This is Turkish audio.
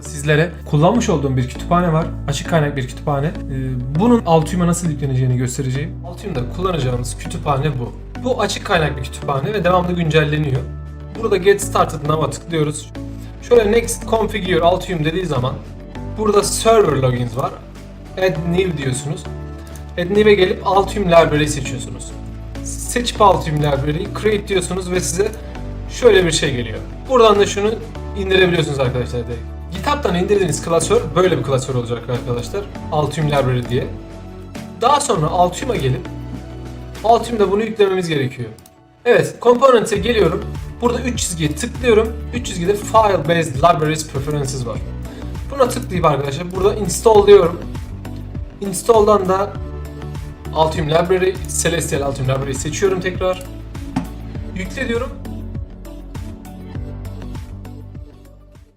sizlere kullanmış olduğum bir kütüphane var. Açık kaynak bir kütüphane. Ee, Bunun Altium'a nasıl yükleneceğini göstereceğim. Altium'da kullanacağımız kütüphane bu. Bu açık kaynak bir kütüphane ve devamlı güncelleniyor. Burada Get Started Now'a tıklıyoruz. Şöyle Next Configure Altium dediği zaman burada Server Logins var. Add New diyorsunuz. Add New'e gelip Altium Library seçiyorsunuz. Seçip Altium Library'yi Create diyorsunuz ve size şöyle bir şey geliyor. Buradan da şunu indirebiliyorsunuz arkadaşlar direkt. GitHub'dan indirdiğiniz klasör böyle bir klasör olacak arkadaşlar. Altium Library diye. Daha sonra Altium'a gelip Altium'da bunu yüklememiz gerekiyor. Evet, Components'e geliyorum. Burada 3 çizgiye tıklıyorum. 3 çizgide File Based Libraries Preferences var. Buna tıklayıp arkadaşlar burada install diyorum. Install'dan da Altium Library, Celestial Altium Library seçiyorum tekrar. Yükle diyorum